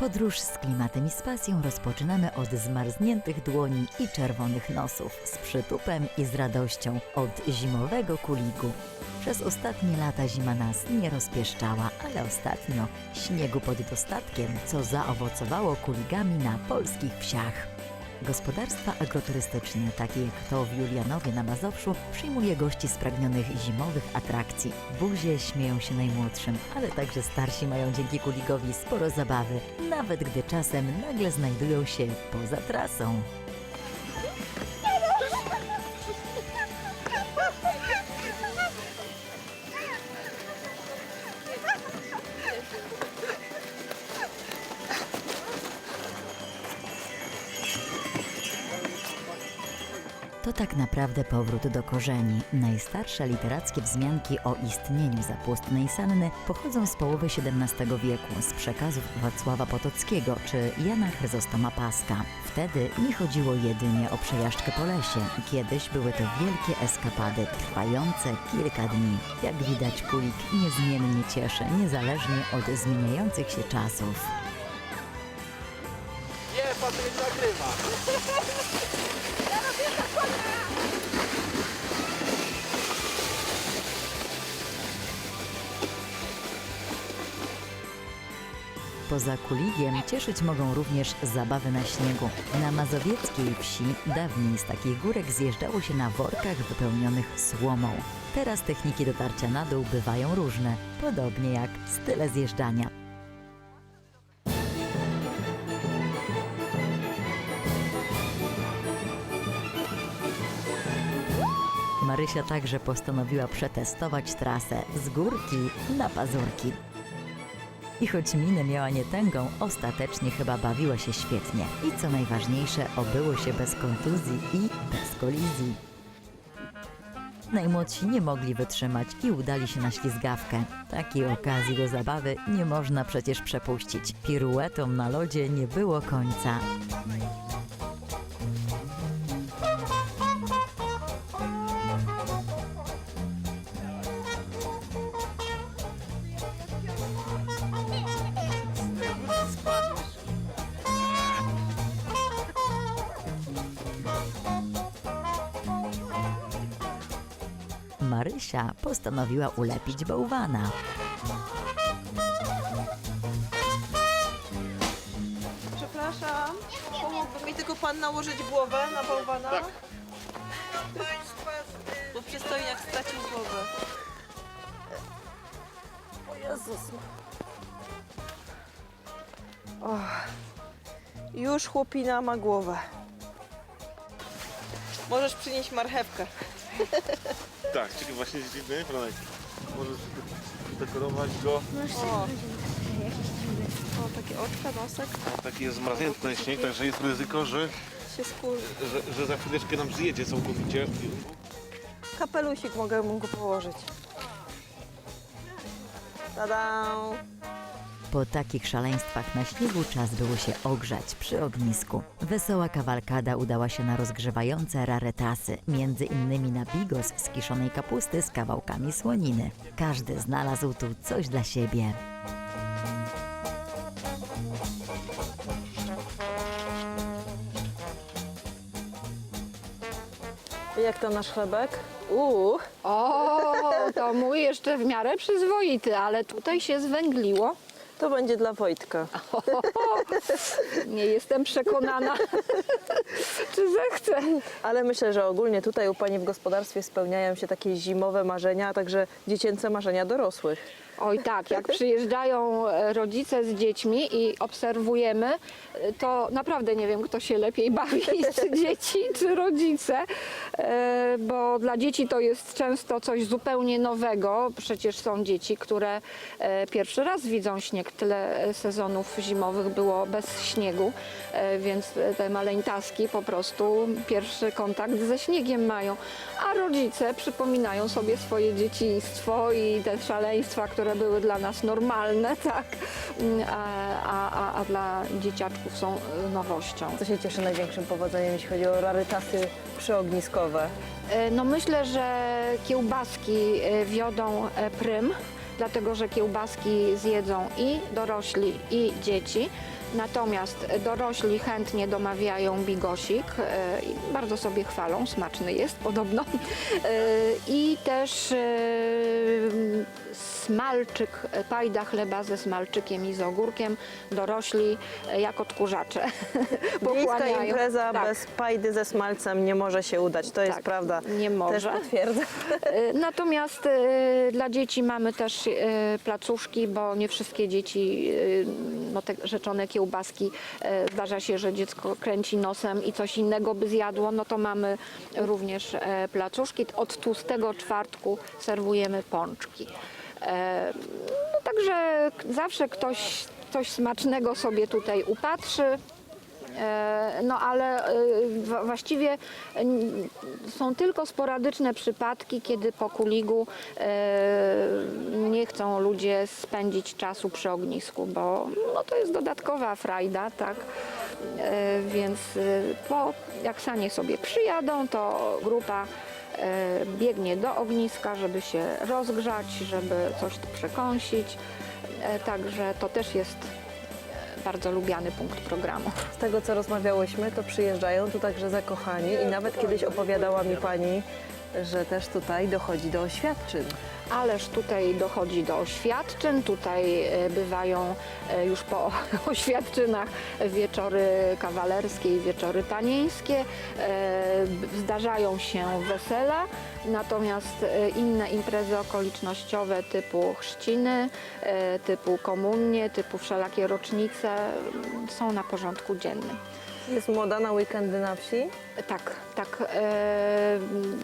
Podróż z klimatem i z pasją rozpoczynamy od zmarzniętych dłoni i czerwonych nosów, z przytupem i z radością, od zimowego kuligu. Przez ostatnie lata zima nas nie rozpieszczała, ale ostatnio śniegu pod dostatkiem, co zaowocowało kuligami na polskich wsiach. Gospodarstwa agroturystyczne, takie jak to w Julianowie na Mazowszu, przyjmuje gości spragnionych zimowych atrakcji. Buzie śmieją się najmłodszym, ale także starsi mają dzięki kuligowi sporo zabawy, nawet gdy czasem nagle znajdują się poza trasą. To tak naprawdę powrót do korzeni. Najstarsze literackie wzmianki o istnieniu zapustnej Sanny pochodzą z połowy XVII wieku, z przekazów Wacława Potockiego czy Jana Chryzostoma Paska. Wtedy nie chodziło jedynie o przejażdżkę po lesie. Kiedyś były to wielkie eskapady, trwające kilka dni. Jak widać, kulik niezmiennie cieszy, niezależnie od zmieniających się czasów. Patryk nagrywa. Poza kuligiem cieszyć mogą również zabawy na śniegu. Na mazowieckiej wsi dawniej z takich górek zjeżdżało się na workach wypełnionych słomą. Teraz techniki dotarcia na dół bywają różne, podobnie jak style zjeżdżania. Marysia także postanowiła przetestować trasę z górki na pazurki. I choć minę miała nietęgą, ostatecznie chyba bawiła się świetnie. I co najważniejsze, obyło się bez kontuzji i bez kolizji. Najmłodsi nie mogli wytrzymać i udali się na ślizgawkę. Takiej okazji do zabawy nie można przecież przepuścić. Piruetom na lodzie nie było końca. Marysia postanowiła ulepić bałwana. Przepraszam, pomógłby mi tylko pan nałożyć głowę na bałwana? Tak. Bo przystojniak stracił głowę. O Jezus. O. Już chłopina ma głowę. Możesz przynieść marchewkę. Tak, czyli właśnie dziwny, Franek. Możesz dekorować go. O. o, takie oczka, nosek Taki jest zmarznięty ten śnieg, także jest ryzyko, że, się skórzy. że, że za chwileczkę nam zjedzie całkowicie. Kapelusik mogę mu go położyć. Tada! Po takich szaleństwach na śniegu czas było się ogrzać przy ognisku. Wesoła kawalkada udała się na rozgrzewające raretasy, między innymi na bigos z kiszonej kapusty z kawałkami słoniny. Każdy znalazł tu coś dla siebie. Jak to nasz chlebek? Uuu, O, to mój jeszcze w miarę przyzwoity, ale tutaj się zwęgliło. To będzie dla Wojtka. Nie jestem przekonana, czy zechcę. Ale myślę, że ogólnie tutaj u Pani w gospodarstwie spełniają się takie zimowe marzenia, a także dziecięce marzenia dorosłych. Oj tak, jak przyjeżdżają e, rodzice z dziećmi i obserwujemy, e, to naprawdę nie wiem, kto się lepiej bawi, czy dzieci, czy rodzice, E, bo dla dzieci to jest często coś zupełnie nowego. Przecież są dzieci, które pierwszy raz widzą śnieg. Tyle sezonów zimowych było bez śniegu, więc te maleńtaski po prostu pierwszy kontakt ze śniegiem mają. A rodzice przypominają sobie swoje dzieciństwo i te szaleństwa, które były dla nas normalne, tak, Mm, a, a, a, dla dzieciaczków są e, nowością. Co się cieszy największym powodzeniem, jeśli chodzi o rarytasy przyogniskowe? E, No myślę, że kiełbaski e, wiodą prym, dlatego że kiełbaski zjedzą i dorośli, i dzieci. Natomiast dorośli chętnie domawiają bigosik e, i bardzo sobie chwalą, smaczny jest podobno. E, I też e, smalczyk, pajda chleba ze smalczykiem i z ogórkiem, dorośli jak odkurzacze. Wiejska impreza Tak. bez pajdy ze smalcem nie może się udać, to jest Tak, prawda. nie może. Też potwierdzę. Natomiast dla dzieci mamy też placuszki, bo nie wszystkie dzieci, no te rzeczone kiełbaski, e, zdarza się, że dziecko kręci nosem i coś innego by zjadło, no to mamy również e, placuszki. Od tłustego czwartku serwujemy pączki. E, No, także zawsze ktoś coś smacznego sobie tutaj upatrzy. E, No ale e, właściwie n- są tylko sporadyczne przypadki, kiedy po kuligu e, nie chcą ludzie spędzić czasu przy ognisku, bo no, to jest dodatkowa frajda, tak? E, Więc e, po, jak sanie sobie przyjadą, to grupa e, biegnie do ogniska, żeby się rozgrzać, żeby coś przekąsić. E, Także to też jest e, bardzo lubiany punkt programu. Z tego, co rozmawiałyśmy, to przyjeżdżają tu także zakochani i nawet kiedyś opowiadała mi pani, że też tutaj dochodzi do oświadczyn. Ależ tutaj dochodzi do oświadczyn, tutaj e, bywają e, już po oświadczynach wieczory kawalerskie i wieczory panieńskie, e, zdarzają się wesela, natomiast inne imprezy okolicznościowe typu chrzciny, typu komunie, typu wszelakie rocznice są na porządku dziennym. Jest moda na weekendy na wsi. Tak, tak. E,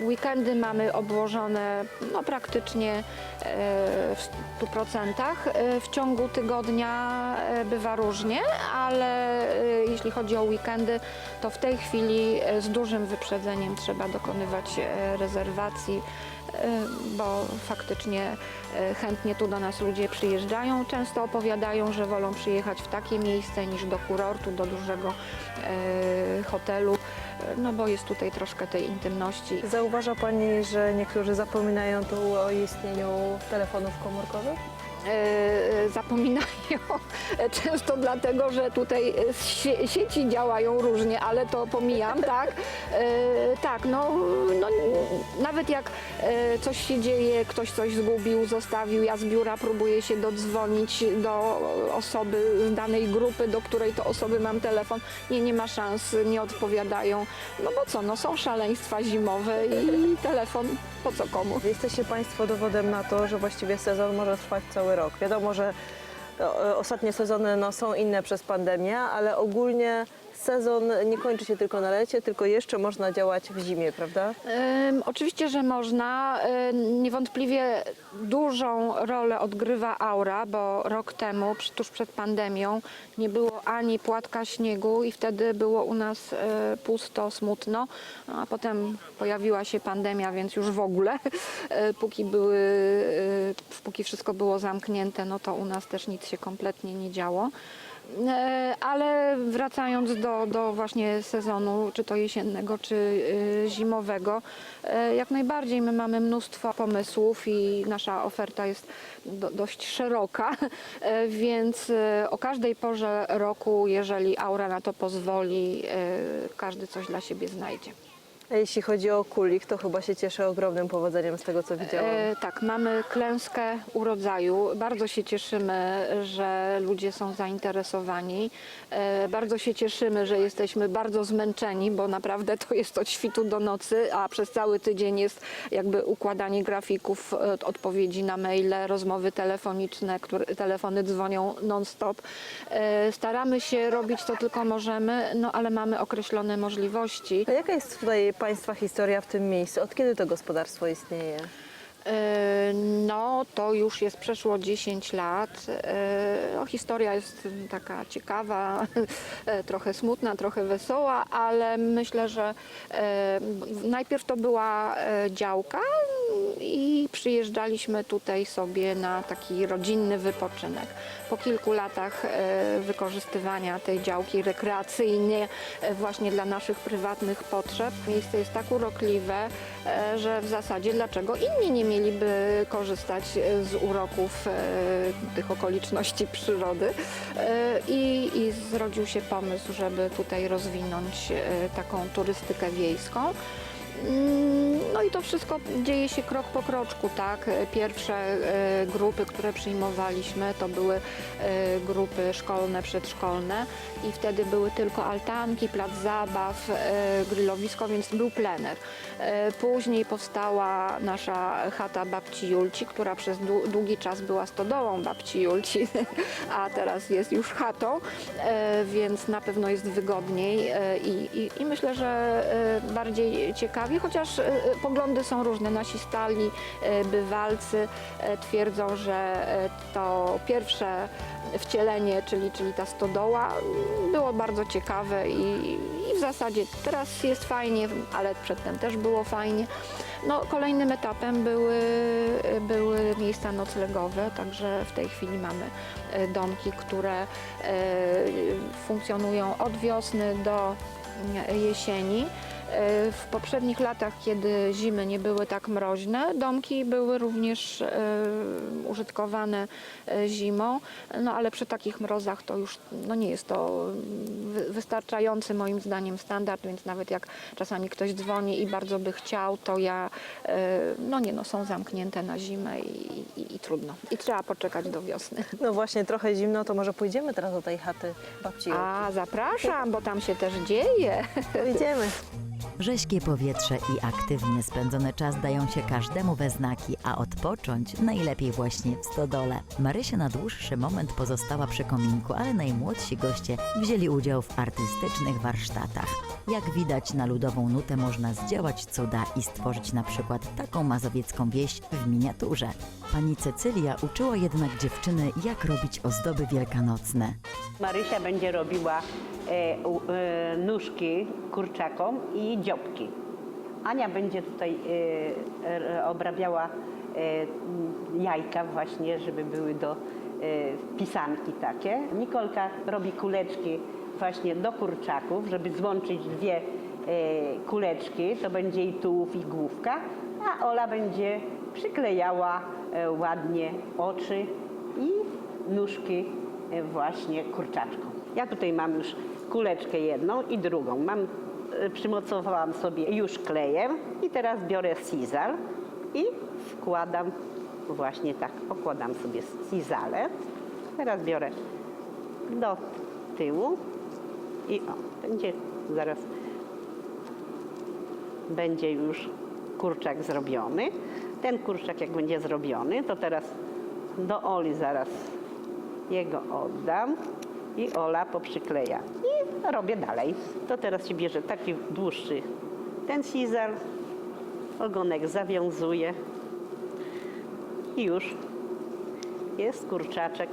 weekendy mamy obłożone no, praktycznie e, w 100%. E, W ciągu tygodnia e, bywa różnie, ale e, jeśli chodzi o weekendy, to w tej chwili e, z dużym wyprzedzeniem trzeba dokonywać e, rezerwacji, bo faktycznie e, chętnie tu do nas ludzie przyjeżdżają. Często opowiadają, że wolą przyjechać w takie miejsce niż do kurortu, do dużego e, hotelu, no bo jest tutaj troszkę tej intymności. Zauważa pani, że niektórzy zapominają tu o istnieniu telefonów komórkowych? E, zapominają często dlatego, że tutaj e, sie, sieci działają różnie, ale to pomijam, tak? E, tak, no, no nawet jak e, coś się dzieje, ktoś coś zgubił, zostawił, ja z biura próbuję się dodzwonić do osoby z danej grupy, do której to osoby mam telefon, nie, nie ma szans, nie odpowiadają, no bo co, no są szaleństwa zimowe i telefon po co komu? Jesteście Państwo dowodem na to, że właściwie sezon może trwać cały rok. Wiadomo, że e, ostatnie sezony no, są inne przez pandemię, ale ogólnie sezon nie kończy się tylko na lecie, tylko jeszcze można działać w zimie, prawda? Oczywiście, że można. Niewątpliwie dużą rolę odgrywa aura, bo rok temu, tuż przed pandemią, nie było ani płatka śniegu i wtedy było u nas e, pusto, smutno. No, A potem pojawiła się pandemia, więc już w ogóle, e, póki, były, e, póki wszystko było zamknięte, no to u nas też nic się kompletnie nie działo. E, Ale wracając do, do właśnie sezonu, czy to jesiennego, czy y, zimowego, e, jak najbardziej my mamy mnóstwo pomysłów i nasza oferta jest do, dość szeroka, e, więc o każdej porze roku, jeżeli aura na to pozwoli, każdy coś dla siebie znajdzie. A jeśli chodzi o kulik, to chyba się cieszy ogromnym powodzeniem z tego, co widziałam. E, tak, mamy klęskę urodzaju. Bardzo się cieszymy, że ludzie są zainteresowani. E, bardzo się cieszymy, że jesteśmy bardzo zmęczeni, bo naprawdę to jest od świtu do nocy, a przez cały tydzień jest jakby układanie grafików, e, odpowiedzi na maile, rozmowy telefoniczne, które, telefony dzwonią non-stop. E, staramy się robić to tylko możemy, no ale mamy określone możliwości. A jaka jest tutaj Państwa historia w tym miejscu? Od kiedy to gospodarstwo istnieje? E, No, to już jest przeszło 10 lat. E, No, historia jest taka ciekawa, e, trochę smutna, trochę wesoła, ale myślę, że najpierw to była działka i przyjeżdżaliśmy tutaj sobie na taki rodzinny wypoczynek. Po kilku latach e, wykorzystywania tej działki rekreacyjnie e, właśnie dla naszych prywatnych potrzeb, miejsce jest tak urokliwe, e, że w zasadzie dlaczego inni nie mieliby korzystać z uroków tych okoliczności przyrody. I, I zrodził się pomysł, żeby tutaj rozwinąć taką turystykę wiejską. Mm, No i to wszystko dzieje się krok po kroczku, tak? Pierwsze e, grupy, które przyjmowaliśmy, to były e, grupy szkolne, przedszkolne i wtedy były tylko altanki, plac zabaw, e, grillowisko, więc był plener. Później powstała nasza chata babci Julci, która przez dłu- długi czas była stodołą babci Julci, a teraz jest już chatą, więc na pewno jest wygodniej i, i, i myślę, że bardziej ciekawi, chociaż e, poglądy są różne. Nasi stali e, bywalcy twierdzą, że to pierwsze wcielenie, czyli, czyli ta stodoła, było bardzo ciekawe i, i w zasadzie teraz jest fajnie, ale przedtem też było fajnie. No, kolejnym etapem były, były miejsca noclegowe, także w tej chwili mamy domki, które funkcjonują od wiosny do jesieni. E, W poprzednich latach, kiedy zimy nie były tak mroźne, domki były również e, użytkowane e, zimą, no ale przy takich mrozach to już no nie jest to wy- wystarczający moim zdaniem standard, więc nawet jak czasami ktoś dzwoni i bardzo by chciał, to ja, no nie no, są zamknięte na zimę i, i, i trudno. I trzeba poczekać do wiosny. No właśnie, trochę zimno, to może pójdziemy teraz do tej chaty babci. A, zapraszam, bo tam się też dzieje. Idziemy. Rześkie powietrze i aktywnie spędzony czas dają się każdemu we znaki, a odpocząć najlepiej właśnie w stodole. Marysia na dłuższy moment pozostała przy kominku, ale najmłodsi goście wzięli udział w artystycznych warsztatach. Jak widać, na ludową nutę można zdziałać cuda i stworzyć na przykład taką mazowiecką wieś w miniaturze. Pani Cecylia uczyła jednak dziewczyny, jak robić ozdoby wielkanocne. Marysia będzie robiła nóżki kurczakom i dziobki. Ania będzie tutaj e, e, obrabiała e, jajka właśnie, żeby były do e, pisanki takie. Nikolka robi kuleczki właśnie do kurczaków, żeby złączyć dwie e, kuleczki, to będzie i tułów i główka, a Ola będzie przyklejała e, ładnie oczy i nóżki e, właśnie kurczaczką. Ja tutaj mam już kuleczkę jedną i drugą. Mam, e, przymocowałam sobie już klejem i teraz biorę sizal i wkładam właśnie tak, okładam sobie sizale. Teraz biorę do tyłu i o, będzie zaraz będzie już kurczak zrobiony. Ten kurczak jak będzie zrobiony, to teraz do Oli zaraz jego oddam i Ola poprzykleja. I robię dalej. To teraz się bierze taki dłuższy ten sizal, ogonek zawiązuje i już jest kurczaczek.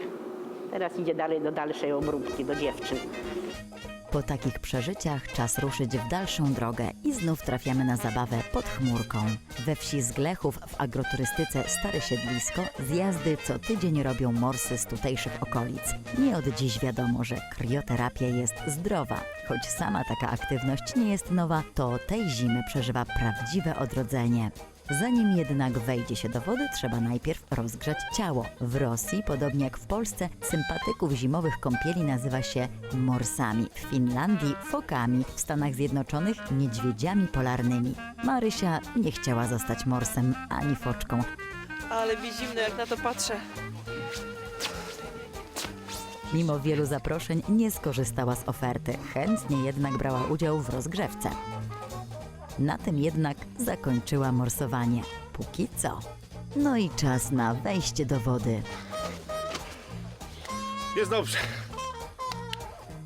Teraz idzie dalej do dalszej obróbki, do dziewczyn. Po takich przeżyciach czas ruszyć w dalszą drogę i znów trafiamy na zabawę pod chmurką. We wsi Zglechów w agroturystyce Stare Siedlisko zjazdy co tydzień robią morsy z tutejszych okolic. Nie od dziś wiadomo, że krioterapia jest zdrowa. Choć sama taka aktywność nie jest nowa, to tej zimy przeżywa prawdziwe odrodzenie. Zanim jednak wejdzie się do wody, trzeba najpierw rozgrzać ciało. W Rosji, podobnie jak w Polsce, sympatyków zimowych kąpieli nazywa się morsami. W Finlandii fokami, w Stanach Zjednoczonych niedźwiedziami polarnymi. Marysia nie chciała zostać morsem ani foczką. Ale mi zimno, jak na to patrzę. Mimo wielu zaproszeń nie skorzystała z oferty, chętnie jednak brała udział w rozgrzewce. Na tym jednak zakończyła morsowanie. Póki co. No i czas na wejście do wody. Jest dobrze.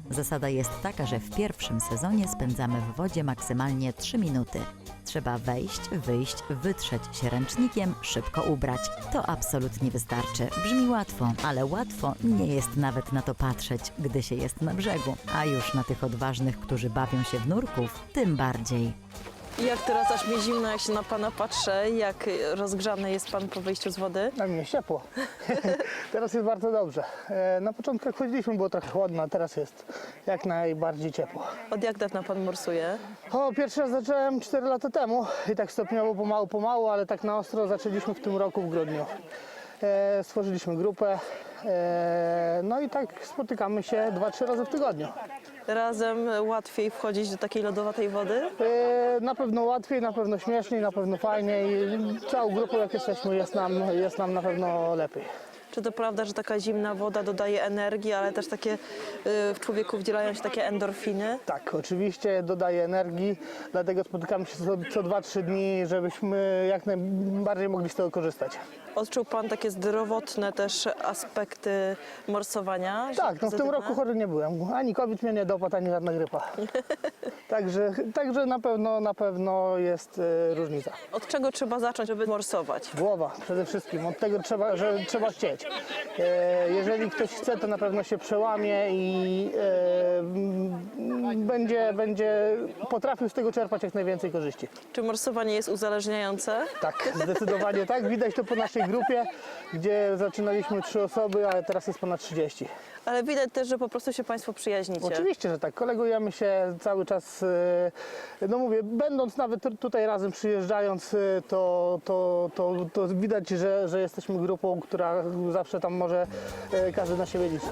Zasada jest taka, że w pierwszym sezonie spędzamy w wodzie maksymalnie 3 minuty. Trzeba wejść, wyjść, wytrzeć się ręcznikiem, szybko ubrać. To absolutnie wystarczy. Brzmi łatwo, ale łatwo nie jest nawet na to patrzeć, gdy się jest na brzegu. A już na tych odważnych, którzy bawią się w nurków, tym bardziej. I jak teraz aż mi zimno, jak się na pana patrzę, jak rozgrzany jest pan po wyjściu z wody? Na mnie jest ciepło. teraz jest bardzo dobrze. E, Na początku jak chodziliśmy było trochę chłodno, a teraz jest jak najbardziej ciepło. Od jak dawna pan morsuje? O, pierwszy raz zacząłem 4 lata temu i tak stopniowo, pomału, pomału, ale tak na ostro zaczęliśmy w tym roku w grudniu. E, stworzyliśmy grupę, e, no i tak spotykamy się 2-3 razy w tygodniu. Razem łatwiej wchodzić do takiej lodowatej wody? E, na pewno łatwiej, na pewno śmieszniej, na pewno fajniej. Całą grupą jak jesteśmy jest nam, jest nam na pewno lepiej. Czy to prawda, że taka zimna woda dodaje energii, ale też takie y, w człowieku wdzielają się takie endorfiny? Tak, oczywiście dodaje energii, dlatego spotykamy się co, co 2-3 dni, żebyśmy jak najbardziej mogli z tego korzystać. Odczuł pan takie zdrowotne też aspekty morsowania? że Tak, no w tym pozytywne? roku chory nie byłem. Ani COVID mnie nie dopadł, ani żadna grypa. Także, także na pewno na pewno jest e, różnica. Od czego trzeba zacząć, żeby morsować? Głowa przede wszystkim, od tego trzeba, że trzeba chcieć. E, jeżeli ktoś chce, to na pewno się przełamie i e, m, będzie, będzie potrafił z tego czerpać jak najwięcej korzyści. Czy morsowanie jest uzależniające? Tak, zdecydowanie tak. Widać to po naszej grupie, gdzie zaczynaliśmy trzy osoby, ale teraz jest ponad 30. Ale widać też, że po prostu się państwo przyjaźnicie. Oczywiście, że tak. Kolegujemy się cały czas. e, No mówię, będąc nawet tu- tutaj razem, przyjeżdżając, e, to, to, to, to widać, że, że jesteśmy grupą, która zawsze tam może e, każdy na siebie liczyć.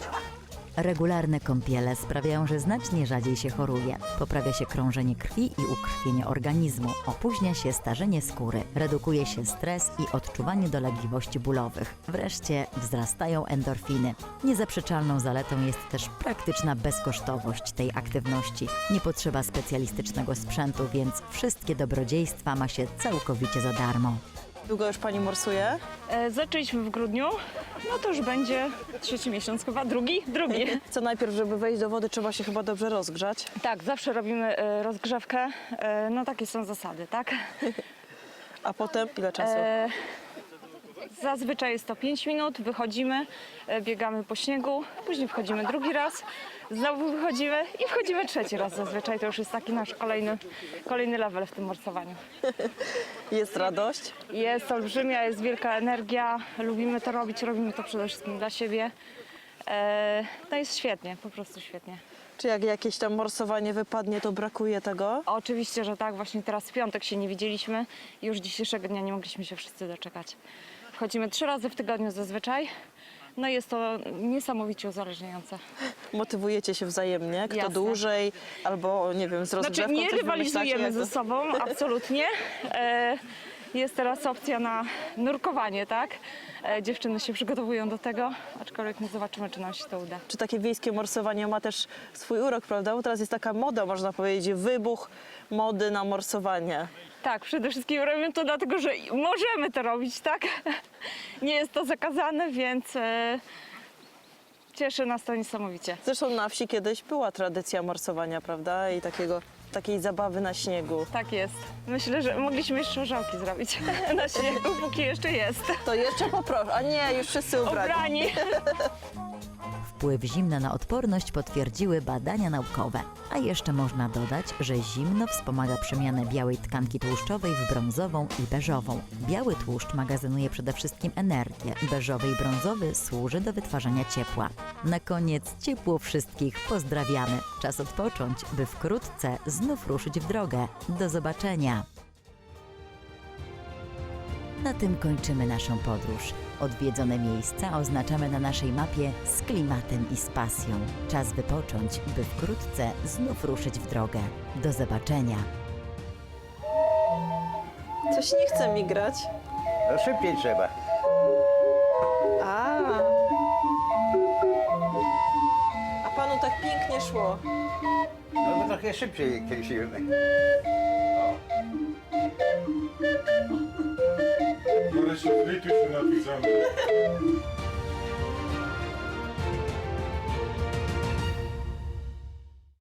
Regularne kąpiele sprawiają, że znacznie rzadziej się choruje. Poprawia się krążenie krwi i ukrwienie organizmu, opóźnia się starzenie skóry, redukuje się stres i odczuwanie dolegliwości bólowych. Wreszcie wzrastają endorfiny. Niezaprzeczalną zaletą jest też praktyczna bezkosztowość tej aktywności. Nie potrzeba specjalistycznego sprzętu, więc wszystkie dobrodziejstwa ma się całkowicie za darmo. Długo już pani morsuje? E, Zaczęliśmy w grudniu, no to już będzie trzeci miesiąc chyba, drugi? Drugi. Co najpierw, żeby wejść do wody, trzeba się chyba dobrze rozgrzać. Tak, zawsze robimy e, rozgrzewkę, e, no takie są zasady, tak? A potem ile czasu? E, Zazwyczaj jest to 5 minut, wychodzimy, e, biegamy po śniegu, później wchodzimy drugi raz, znowu wychodzimy i wchodzimy trzeci raz zazwyczaj. To już jest taki nasz kolejny, kolejny level w tym morsowaniu. Jest radość? Jest olbrzymia, jest wielka energia, lubimy to robić, robimy to przede wszystkim dla siebie. E, No jest świetnie, po prostu świetnie. Czy jak jakieś tam morsowanie wypadnie, to brakuje tego? Oczywiście, że tak. Właśnie teraz w piątek się nie widzieliśmy. Już dzisiejszego dnia nie mogliśmy się wszyscy doczekać. Wchodzimy trzy razy w tygodniu zazwyczaj. No i jest to niesamowicie uzależniające. Motywujecie się wzajemnie, kto Jasne. dłużej, albo nie wiem, z Znaczy rozgrzewką nie coś rywalizujemy wymyślacie, ze jak to- sobą, absolutnie. E, Jest teraz opcja na nurkowanie, tak? E, Dziewczyny się przygotowują do tego, aczkolwiek nie zobaczymy, czy nam się to uda. Czy takie wiejskie morsowanie ma też swój urok, prawda? Bo teraz jest taka moda, można powiedzieć, wybuch mody na morsowanie. Tak, przede wszystkim robimy to dlatego, że możemy to robić, tak? Nie jest to zakazane, więc e, cieszy nas to niesamowicie. Zresztą na wsi kiedyś była tradycja morsowania, prawda? I takiego, takiej zabawy na śniegu. Tak jest. Myślę, że mogliśmy jeszcze orzełki zrobić na śniegu, póki jeszcze jest. To jeszcze poproszę. A nie, już wszyscy ubrani. Ubrani. Wpływ zimna na odporność potwierdziły badania naukowe. A jeszcze można dodać, że zimno wspomaga przemianę białej tkanki tłuszczowej w brązową i beżową. Biały tłuszcz magazynuje przede wszystkim energię, beżowy i brązowy służy do wytwarzania ciepła. Na koniec ciepło wszystkich pozdrawiamy. Czas odpocząć, by wkrótce znów ruszyć w drogę. Do zobaczenia! Na tym kończymy naszą podróż. Odwiedzone miejsca oznaczamy na naszej mapie z klimatem i z pasją. Czas wypocząć, by wkrótce znów ruszyć w drogę. Do zobaczenia! Coś nie chce mi grać. No szybciej trzeba. A. A panu tak pięknie szło. No bo trochę szybciej kręcimy. Yesu vitu tunavizama